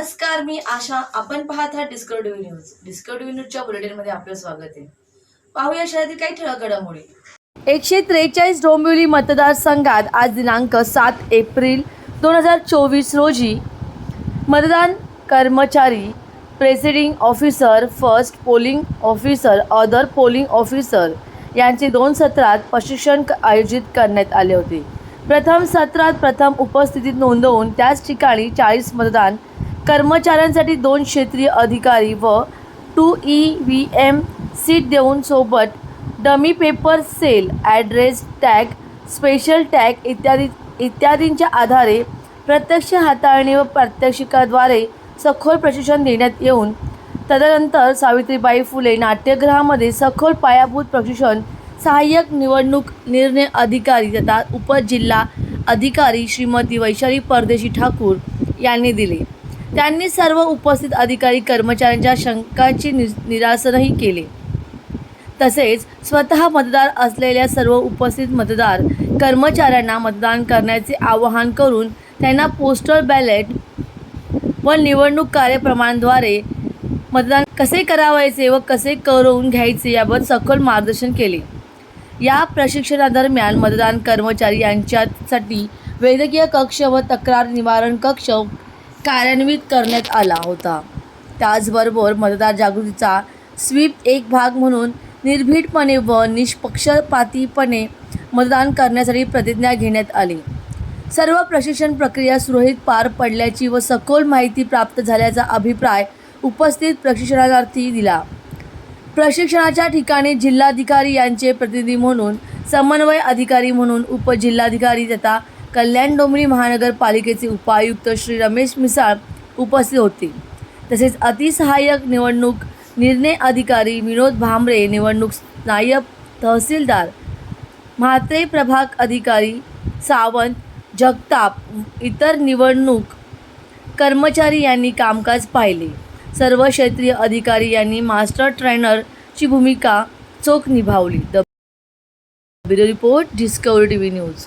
नमस्कार मी आशा. आपण पाहत आहात डिस्कवरी न्यूज. डिस्कवरी न्यूजच्या बुलेटिनमध्ये आपलं स्वागत आहे. पाहूया शहरातील काही ठळक घडामोडी. एकशे त्रेचाळीस डोंबिवली मतदारसंघात आज दिनांक सात एप्रिल दोन हजार चोवीस रोजी मतदान कर्मचारी presiding officer first polling officer other polling officer यांचे दोन सत्रात प्रशिक्षण आयोजित करण्यात आले होते. प्रथम सत्रात प्रथम उपस्थितीत नोंदवून त्याच ठिकाणी चाळीस मतदान कर्मचाऱ्यांसाठी दोन क्षेत्रीय अधिकारी व two E V M seat देऊन सोबत dummy paper seal address tag special tag इत्यादी इत्यादींच्या आधारे प्रत्यक्ष हाताळणी व प्रात्यक्षिकाद्वारे सखोल प्रशिक्षण देण्यात येऊन तदनंतर सावित्रीबाई फुले नाट्यगृहामध्ये सखोल पायाभूत प्रशिक्षण सहाय्यक निवडणूक निर्णय अधिकारी तथा उपजिल्हा अधिकारी श्रीमती वैशाली परदेशी ठाकूर यांनी दिले. त्यांनी सर्व उपस्थित अधिकारी कर्मचाऱ्यांच्या शंकाची नि निरासनही केले. तसेच स्वतः मतदार असलेल्या सर्व उपस्थित मतदार कर्मचाऱ्यांना मतदान करण्याचे आवाहन करून त्यांना पोस्टल बॅलेट व निवडणूक कार्यप्रमाणांद्वारे मतदान कसे करावायचे व कसे करून घ्यायचे याबाबत सखोल मार्गदर्शन केले. या प्रशिक्षणादरम्यान मतदान कर्मचारी यांच्यासाठी वैद्यकीय कक्ष व तक्रार निवारण कक्ष कार्यान्वित करण्यात आला होता. त्याचबरोबर मतदार जागृतीचा स्वीप एक भाग म्हणून निर्भीडपणे व निष्पक्षपातीपणे मतदान करण्यासाठी प्रतिज्ञा घेण्यात आली. सर्व प्रशिक्षण प्रक्रिया सुरळीत पार पडल्याची व सखोल माहिती प्राप्त झाल्याचा अभिप्राय उपस्थित प्रशिक्षणार्थी दिला. प्रशिक्षणाच्या ठिकाणी जिल्हाधिकारी यांचे प्रतिनिधी म्हणून समन्वय अधिकारी म्हणून उपजिल्हाधिकारी तथा कल्याण डोंबरी महानगरपालिकेचे उपायुक्त श्री रमेश मिसाळ उपस्थित होते. तसेच अतिसहाय्यक निवडणूक निर्णय अधिकारी विनोद भांबरे निवडणूक नायब तहसीलदार म्हात्रे प्रभाग अधिकारी सावंत जगताप इतर निवडणूक कर्मचारी यांनी कामकाज पाहिले. सर्व क्षेत्रीय अधिकारी यांनी मास्टर ट्रेनरची भूमिका चोख निभावली. The bureau report Discovery T V news.